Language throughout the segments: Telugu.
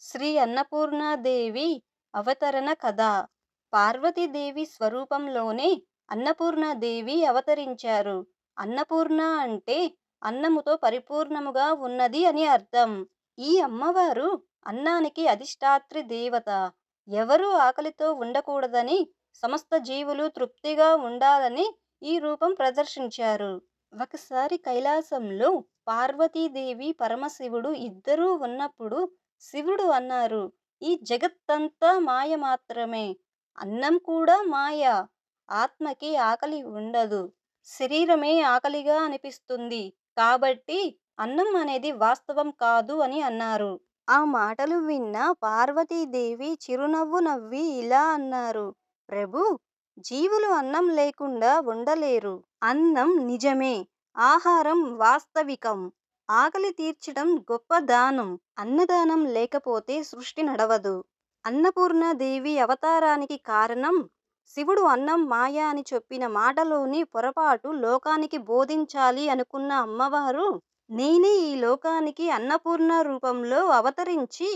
శ్రీ అన్నపూర్ణాదేవి అవతరణ కథ పార్వతీదేవి స్వరూపంలోనే అన్నపూర్ణాదేవి అవతరించారు. అన్నపూర్ణ అంటే అన్నముతో పరిపూర్ణముగా ఉన్నది అని అర్థం. ఈ అమ్మవారు అన్నానికి అధిష్టాత్రి దేవత. ఎవరూ ఆకలితో ఉండకూడదని, సమస్త జీవులు తృప్తిగా ఉండాలని ఈ రూపం ప్రదర్శించారు. ఒకసారి కైలాసంలో పార్వతీదేవి, పరమశివుడు ఇద్దరూ ఉన్నప్పుడు శివుడు అన్నారు ఈ జగత్తంతా మాయ మాత్రమే. అన్నం కూడా మాయ. ఆత్మకి ఆకలి ఉండదు. శరీరమే ఆకలిగా అనిపిస్తుంది. కాబట్టి అన్నం అనేది వాస్తవం కాదు అని అన్నారు. ఆ మాటలు విన్న పార్వతీదేవి చిరునవ్వు నవ్వి ఇలా అన్నారు ప్రభూ! జీవులు అన్నం లేకుండా ఉండలేరు. అన్నం నిజమే. ఆహారం వాస్తవికం. ఆకలి తీర్చడం గొప్ప దానం. అన్నదానం లేకపోతే సృష్టి నడవదు. అన్నపూర్ణాదేవి అవతారానికి కారణం శివుడు అన్నం మాయ అని చెప్పిన మాటలోని పొరపాటు లోకానికి బోధించాలి అనుకున్న అమ్మవారు నేనే ఈ లోకానికి అన్నపూర్ణ రూపంలో అవతరించి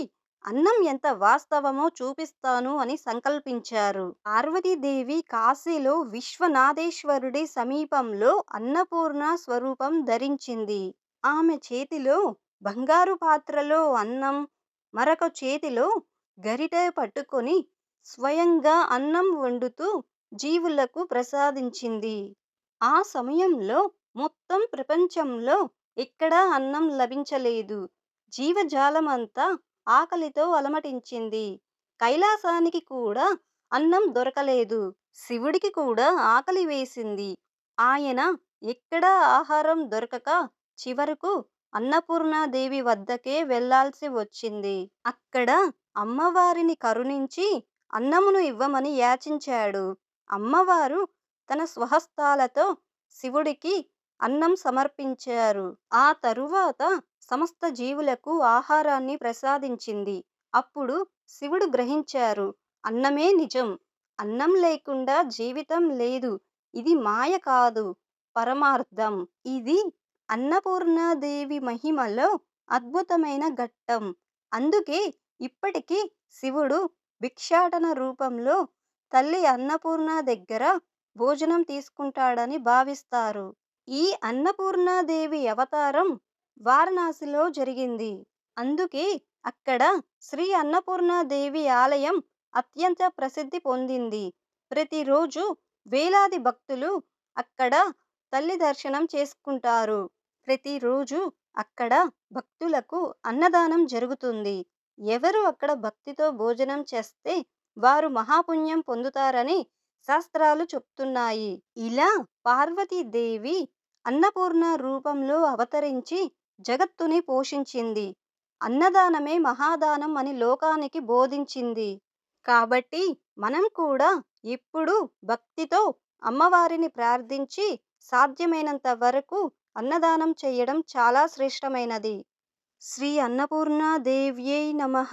అన్నం ఎంత వాస్తవమో చూపిస్తాను అని సంకల్పించారు. పార్వతీదేవి కాశీలో విశ్వనాథేశ్వరుడి సమీపంలో అన్నపూర్ణ స్వరూపం ధరించింది. ఆమె చేతిలో బంగారు పాత్రలో అన్నం, మరొక చేతిలో గరిటె పట్టుకొని స్వయంగా అన్నం వండుతూ జీవులకు ప్రసాదించింది. ఆ సమయంలో మొత్తం ప్రపంచంలో ఎక్కడా అన్నం లభించలేదు. జీవజాలమంతా ఆకలితో అలమటించింది. కైలాసానికి కూడా అన్నం దొరకలేదు. శివుడికి కూడా ఆకలి వేసింది. ఆయన ఎక్కడా ఆహారం దొరకక చివరకు అన్నపూర్ణాదేవి వద్దకే వెళ్ళాల్సి వచ్చింది. అక్కడ అమ్మవారిని కరుణించి అన్నమును ఇవ్వమని యాచించాడు. అమ్మవారు తన స్వహస్తాలతో శివుడికి అన్నం సమర్పించారు. ఆ తరువాత సమస్త జీవులకు ఆహారాన్ని ప్రసాదించింది. అప్పుడు శివుడు గ్రహించారు అన్నమే నిజం. అన్నం లేకుండా జీవితం లేదు. ఇది మాయ కాదు పరమార్థం. ఇది అన్నపూర్ణాదేవి మహిమలో అద్భుతమైన ఘట్టం. అందుకే ఇప్పటికీ శివుడు భిక్షాటన రూపంలో తల్లి అన్నపూర్ణ దగ్గర భోజనం తీసుకుంటాడని భావిస్తారు. ఈ అన్నపూర్ణాదేవి అవతారం వారణాసిలో జరిగింది. అందుకే అక్కడ శ్రీ అన్నపూర్ణాదేవి ఆలయం అత్యంత ప్రసిద్ధి పొందింది. ప్రతిరోజు వేలాది భక్తులు అక్కడ తల్లి దర్శనం చేసుకుంటారు. ప్రతిరోజు అక్కడ భక్తులకు అన్నదానం జరుగుతుంది. ఎవరు అక్కడ భక్తితో భోజనం చేస్తే వారు మహాపుణ్యం పొందుతారని శాస్త్రాలు చెప్తున్నాయి. ఇలా పార్వతీదేవి అన్నపూర్ణ రూపంలో అవతరించి జగత్తుని పోషించింది. అన్నదానమే మహాదానం అని లోకానికి బోధించింది. కాబట్టి మనం కూడా ఇప్పుడు భక్తితో అమ్మవారిని ప్రార్థించి సాధ్యమైనంత వరకు అన్నదానం చేయడం చాలా శ్రేష్టమైనది. శ్రీ అన్నపూర్ణ దేవ్యై నమః